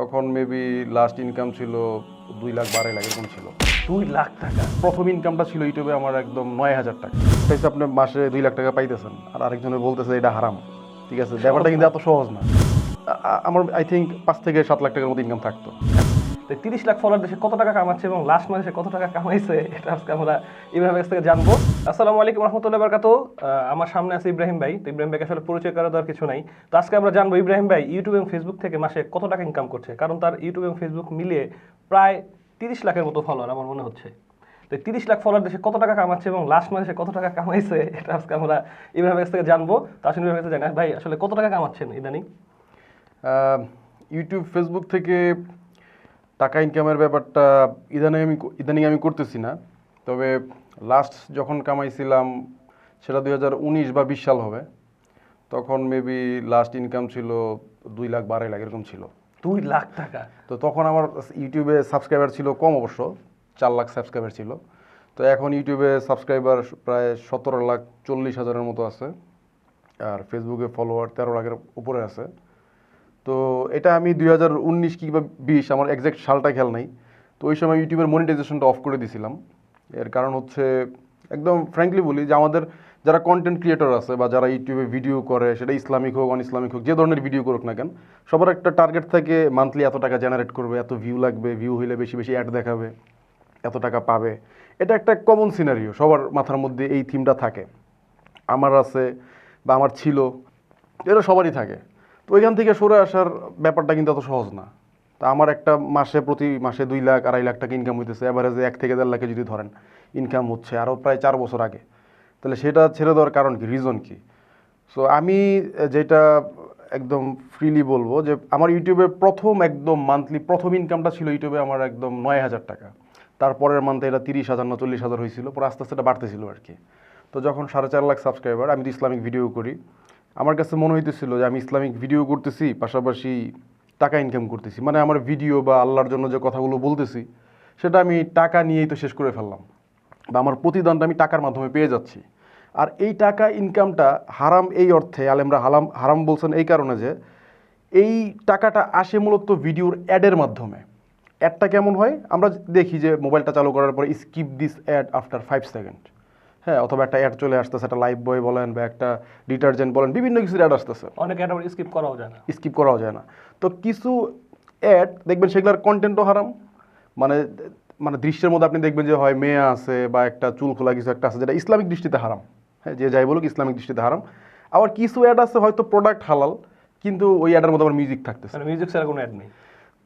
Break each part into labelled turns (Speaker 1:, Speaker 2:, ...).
Speaker 1: তখন maybe last income ছিল দুই লাখ বারো লাখ এরকম ছিল।
Speaker 2: দুই লাখ টাকা?
Speaker 1: প্রথম ইনকামটা ছিল ইউটিউবে আমার একদম নয় হাজার টাকা। তাইছে আপনি মাসে দুই লাখ টাকা পাইতেছেন আর আরেকজনে বলতেছে এটা হারাম ঠিক আছে? ব্যাপারটা কিন্তু এত সহজ না। আমার আই থিঙ্ক পাঁচ থেকে সাত লাখ টাকার মতো ইনকাম থাকতো।
Speaker 2: তো তিরিশ লাখ ফলোয়ার দেশে কত টাকা কামাচ্ছে এবং লাস্ট মাসে কত টাকা কামাইছে, এটা আজকে আমরা ইব্রাহিম কাছ থেকে জানব। আসসালামু আলাইকুম রহমতুল্লাহ বারকাত আমার সামনে আছে ইব্রাহিম ভাই। তো ইব্রাহিম ভাইকে আসলে পরিচয় করা দেওয়ার কিছু নাই। তো আজকে আমরা জানব ইব্রাহিম ভাই ইউটিউব এবং ফেসবুক থেকে মাসে কত টাকা ইনকাম করছে? কারণ তার ইউটিউব এবং ফেসবুক মিলিয়ে প্রায় তিরিশ লাখের মতো ফলোয়ার আমার মনে হচ্ছে। তো তিরিশ লাখ ফলোয়ার দেশে কত টাকা কামাচ্ছে এবং লাস্ট মাসে কত টাকা কামাইছে, এটা আজকে আমরা ইব্রাহিম কাছ থেকে জানব। তো আসলে ইব্রাহিম কাছে জানি ভাই, আসলে কত টাকা কামাচ্ছেন ইদানিং?
Speaker 1: ইউটিউব ফেসবুক থেকে টাকা ইনকামের ব্যাপারটা ইদানিং আমি ইদানিং আমি করতেছি না। তবে লাস্ট যখন কামাইছিলাম সেটা দুই হাজার উনিশ বা বিশ সাল হবে তখন মেবি লাস্ট ইনকাম ছিল দুই লাখ বারো লাখ এরকম ছিল।
Speaker 2: দুই লাখ টাকা?
Speaker 1: তো তখন আমার ইউটিউবে সাবস্ক্রাইবার ছিল কম অবশ্য চার লাখ সাবস্ক্রাইবার ছিল। তো এখন ইউটিউবে সাবস্ক্রাইবার প্রায় সতেরো লাখ চল্লিশ হাজারের মতো আছে আর ফেসবুকে ফলোয়ার তেরো লাখের উপরে আছে। তো এটা আমি দুই হাজার উনিশ কিংবা বিশ, আমার একজ্যাক্ট সালটা খেয়াল নাই। তো ওই সময় ইউটিউবের মনিটাইজেশনটা অফ করে দিয়েছিলাম এর কারণ হচ্ছে, একদম ফ্র্যাঙ্কলি বলি যে আমাদের যারা কন্টেন্ট ক্রিয়েটর আছে বা যারা ইউটিউবে ভিডিও করে, সেটা ইসলামিক হোক অন ইসলামিক হোক, যে ধরনের ভিডিও করুক না কেন, সবার একটা টার্গেট থাকে মান্থলি এত টাকা জেনারেট করবে, এত ভিউ লাগবে ভিউ হইলে বেশি বেশি অ্যাড দেখাবে, এত টাকা পাবে। এটা একটা কমন সিনারিও সবার মাথার মধ্যে এই থিমটা থাকে। আমার আছে বা আমার ছিল, এটা সবারই থাকে। তো ওইখান থেকে সরে আসার ব্যাপারটা কিন্তু এত সহজ না। তা আমার একটা মাসে প্রতি মাসে দুই লাখ, আড়াই লাখ টাকা ইনকাম হইতেছে। অ্যাভারেজে এক থেকে দেড় লাখে যদি ধরেন ইনকাম হচ্ছে আরও প্রায় চার বছর আগে। তাহলে সেটা ছেড়ে দেওয়ার কারণ কি? রিজন কি? সো আমি যেটা একদম ফ্রিলি বলব যে, আমার ইউটিউবে প্রথম একদম মান্থলি প্রথম ইনকামটা ছিল ইউটিউবে আমার একদম নয় হাজার টাকা। তারপরের মান্থে এটা তিরিশ হাজার না চল্লিশ হাজার হয়েছিল। পরে আস্তে আস্তে এটা বাড়তেছিল আর কি। তো যখন সাড়ে চার লাখ সাবস্ক্রাইবার আমি তো ইসলামিক ভিডিও করি। আমার কাছে মনে হইতেছিল যে আমি ইসলামিক ভিডিও করতেছি, পাশাপাশি টাকা ইনকাম করতেছি। মানে আমার ভিডিও বা আল্লাহর জন্য যে কথাগুলো বলতেছি, সেটা আমি টাকা নিয়েই তো শেষ করে ফেললাম বা আমার প্রতিদানটা আমি টাকার মাধ্যমে পেয়ে যাচ্ছি। আর এই টাকা ইনকামটা হারাম এই অর্থে, আলেমরা হারাম হারাম বলছেন এই কারণে যে, এই টাকাটা আসে মূলত ভিডিওর অ্যাডের মাধ্যমে। অ্যাডটা কেমন হয়? আমরা দেখি যে মোবাইলটা চালু করার পরে skip this ad after five second হ্যাঁ অথবা একটা অ্যাড চলে আসতেছে একটা লাইফ বয় বলেন বা একটা ডিটারজেন্ট বলেন বিভিন্ন কিছু অ্যাড আসতেছে।
Speaker 2: অনেক অ্যাড আবার স্কিপ করাও যায় না।
Speaker 1: স্কিপ করাও যায় না। তো কিছু অ্যাড দেখবেন সেগুলোর কন্টেন্টও হারাম। মানে মানে দৃশ্যের মধ্যে আপনি দেখবেন যে হয় মেয়ে আছে বা একটা চুল খোলা কিছু একটা আছে যেটা ইসলামিক দৃষ্টিতে হারাম। হ্যাঁ যে যাই বলুক ইসলামিক দৃষ্টিতে হারাম। আবার কিছু অ্যাড আছে হয়তো প্রোডাক্ট হালাল কিন্তু ওই অ্যাডের মধ্যে আবার মিউজিক থাকতেছে।
Speaker 2: মানে মিউজিক ছাড়া কোনো অ্যাড নেই।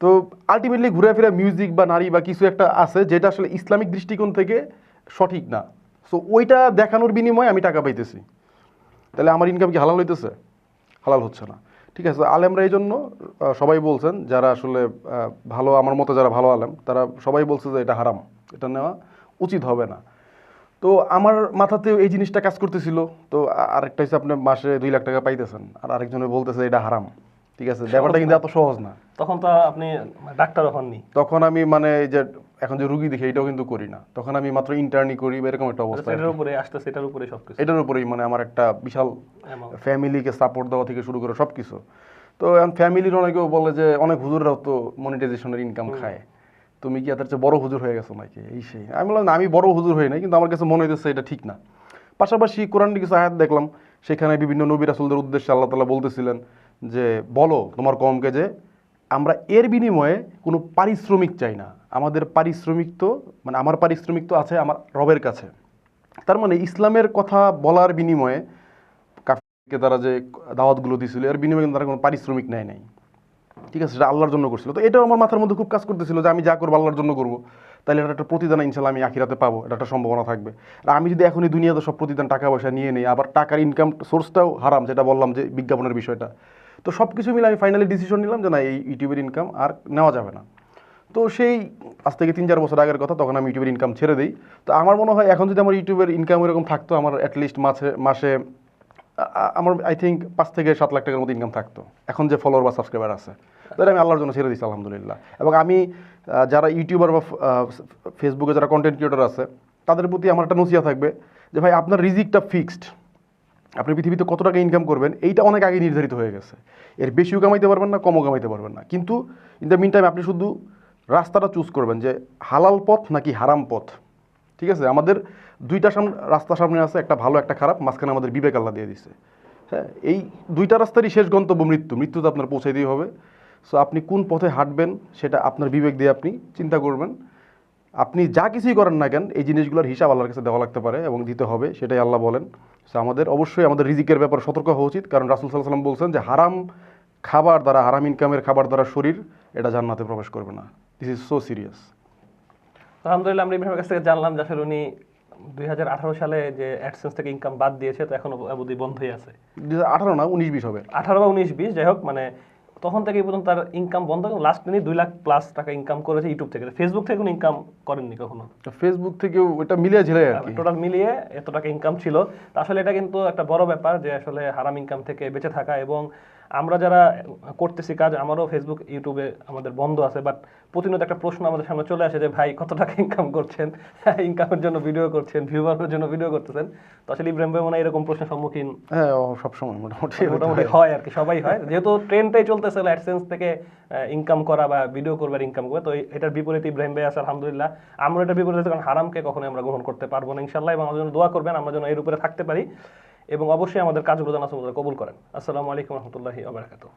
Speaker 1: তো আলটিমেটলি ঘুরে ফিরে মিউজিক বা নারী বা কিছু একটা আছে যেটা আসলে ইসলামিক দৃষ্টিকোণ থেকে সঠিক না। সো ওইটা দেখানোর বিনিময়ে আমি টাকা পাইতেছি। তাহলে আমার ইনকাম কি হালাল হইতেছে? হালাল হচ্ছে না। ঠিক আছে, আলেমরা এই জন্য সবাই বলছেন, যারা আসলে ভালো, আমার মতো যারা ভালো আলেম, তারা সবাই বলছে যে এটা হারাম, এটা নেওয়া উচিত হবে না। তো আমার মাথাতেও এই জিনিসটা কাজ করতেছিল। তো আরেকটা হচ্ছে আপনি মাসে দুই লাখ টাকা পাইতেছেন, আর আরেকজনে বলতেছে এটা হারাম। ঠিক আছে ব্যাপারটা কিন্তু এত সহজ না।
Speaker 2: তখন তো আপনি ডাক্তারও হননি।
Speaker 1: তখন আমি মানে এই যে এখন যে রুগী দেখি এটাও কিন্তু করি না। তখন আমি মাত্র ইন্টার্নি করি বা এরকম একটা অবস্থা
Speaker 2: সেটার উপরে আসতে সেটার উপরে সবকিছু।
Speaker 1: এটার উপরেই মানে আমার একটা বিশাল ফ্যামিলিকে সাপোর্ট দেওয়া থেকে শুরু করে সব কিছু তো এখন ফ্যামিলির অনেকেও বলে যে অনেক হুজুররাও তো মনিটাইজেশনের ইনকাম খায়। তুমি কি চেয়ে বড় হুজুর হয়ে গেছো নাকি? এই সেই। আমি বললাম আমি বড় হুজুর হই নাই কিন্তু আমার কাছে মনে হইতেছে এটা ঠিক না। পাশাপাশি কোরআন কিছু আয়াত দেখলাম সেখানে বিভিন্ন নবী রাসুলদের উদ্দেশ্যে আল্লাহ তালা বলতেছিলেন যে বলো তোমার কমকে যে আমরা এর বিনিময়ে কোনো পারিশ্রমিক চাই না। আমাদের পারিশ্রমিক তো মানে আমার পারিশ্রমিক তো আছে আমার রবের কাছে। তার মানে ইসলামের কথা বলার বিনিময়ে কাফিরকে তারা যে দাওয়াতগুলো দিয়েছিল এর বিনিময়ে কিন্তু তারা কোনো পারিশ্রমিক নেয় নাই। ঠিক আছে, সেটা আল্লাহর জন্য করছিল। তো এটাও আমার মাথার মধ্যে খুব কাজ করতেছিল যে আমি যা করব আল্লাহর জন্য করব। তাহলে এটা একটা প্রতিদান ইনশাল্লাহ আমি আখিরাতে পাবো, এটা একটা সম্ভাবনা থাকবে। আর আমি যদি এখনই দুনিয়াতে সব প্রতিদান টাকা পয়সা নিয়ে নিই, আবার টাকার ইনকাম সোর্সটাও হারাম, যেটা বললাম যে বিজ্ঞাপনের বিষয়টা। তো সব কিছু মিলে আমি ফাইনালি ডিসিশন নিলাম যে না, এই ইউটিউবের ইনকাম আর নেওয়া যাবে না। তো সেই আজ থেকে তিন চার বছর আগের কথা, তখন আমি ইউটিউবের ইনকাম ছেড়ে দিই। তো আমার মনে হয় এখন যদি আমার ইউটিউবের ইনকাম এরকম থাকতো, আমার অ্যাটলিস্ট মাসে মাসে আমার আই থিঙ্ক পাঁচ থেকে সাত লাখ টাকার মতো ইনকাম থাকতো। এখন যে ফলোয়ার বা সাবস্ক্রাইবার আছে তাহলে আমি আল্লাহর জন্য ছেড়ে দিচ্ছি আলহামদুলিল্লাহ। এবং আমি যারা ইউটিউবার বা ফেসবুকে যারা কন্টেন্ট ক্রিয়েটর আছে, তাদের প্রতি আমার একটা নসিয়া থাকবে যে, ভাই, আপনার রিজিকটা ফিক্সড আপনি পৃথিবীতে কত টাকা ইনকাম করবেন, এইটা অনেক আগে নির্ধারিত হয়ে গেছে। এর বেশিও কামাইতে পারবেন না, কমও কামাইতে পারবেন না। কিন্তু ইন দ্য মিন টাইম আপনি শুধু রাস্তাটা চুজ করবেন যে, হালাল পথ নাকি হারাম পথ? ঠিক আছে? আমাদের দুইটা সামনে রাস্তা সামনে আছে, একটা ভালো, একটা খারাপ, মাঝখানে আমাদের বিবেক আল্লাহ দিয়ে দিছে। হ্যাঁ এই দুইটা রাস্তারই শেষ গন্তব্য মৃত্যু। মৃত্যুতে আপনার পৌঁছে দিয়ে হবে। সো আপনি কোন পথে হাঁটবেন সেটা আপনার বিবেক দিয়ে আপনি চিন্তা করবেন। আপনি যা কিছুই করেন না কেন, এই জিনিসগুলোর হিসাব আল্লাহর কাছে দেওয়া লাগতে পারে এবং দিতে হবে, সেটাই আল্লাহ বলেন। সো আমাদের অবশ্যই আমাদের রিজিকের ব্যাপারে সতর্ক হওয়া উচিত, কারণ রাসুল সাল্লাহ সাল্লাম বলছেন যে, হারাম খাবার দ্বারা, হারাম ইনকামের খাবার দ্বারা শরীর এটা জান্নাতে প্রবেশ করবে না। দিস ইজ সো সিরিয়াস
Speaker 2: আলহামদুলিল্লাহ আমরা ইব্রাহিমের কাছ থেকে জানলাম যে আসলে উনি দুই হাজার আঠারো সালে যে অ্যাডসেন্স থেকে ইনকাম বাদ দিয়েছে তো এখন অবধি বন্ধই আছে।
Speaker 1: আঠারো না উনিশ বিশ হবে।
Speaker 2: আঠারো বা উনিশ বিশ যাই হোক মানে তখন থেকে পর্যন্ত তার ইনকাম বন্ধ লাস্ট তিনি দুই লাখ প্লাস টাকা ইনকাম করেছে ইউটিউব থেকে। ফেসবুক থেকে কোনো ইনকাম করেননি কখনো?
Speaker 1: ফেসবুক থেকেও ওটা মিলিয়ে কি।
Speaker 2: টোটাল মিলিয়ে এত টাকা ইনকাম ছিল। আসলে এটা কিন্তু একটা বড় ব্যাপার যে আসলে হারাম ইনকাম থেকে বেঁচে থাকা এবং আমরা যারা করতেছি কাজ আমারও ফেসবুক ইউটিউবে আমাদের বন্ধ আছে বাট প্রতিনিয়ত একটা প্রশ্ন আমাদের সামনে চলে আসে যে ভাই কত টাকা ইনকাম করছেন? ইনকামের জন্য ভিডিও করছেন ভিউয়ারের জন্য ভিডিও করতেছেন? তো আসলে ইব্রাহিম ভাই মনে এরকম প্রশ্নের সম্মুখীন
Speaker 1: হ্যাঁ ও সবসময় মোটামুটি
Speaker 2: মোটামুটি হয় আর কি সবাই হয়। যেহেতু ট্রেনটাই চলতেছিল অ্যাডসেন্স থেকে ইনকাম করা বা ভিডিও করবার ইনকাম করে তো এটার বিপরীতে ইব্রাহিম ভাই আছে আলহামদুলিল্লাহ। আমরা এটার বিপরীতে কারণ হারামকে কখনোই আমরা গ্রহণ করতে পারব না ইনশাল্লাহ এবং আমাদের জন্য দোয়া করবেন আমরা যেন এর উপরে থাকতে পারি। এবং অবশ্যই আমাদের কাজগুলো জানা কবুল করেন। আসসালামু আলাইকুম রহমতুল্লাহি আবরাকাতুহ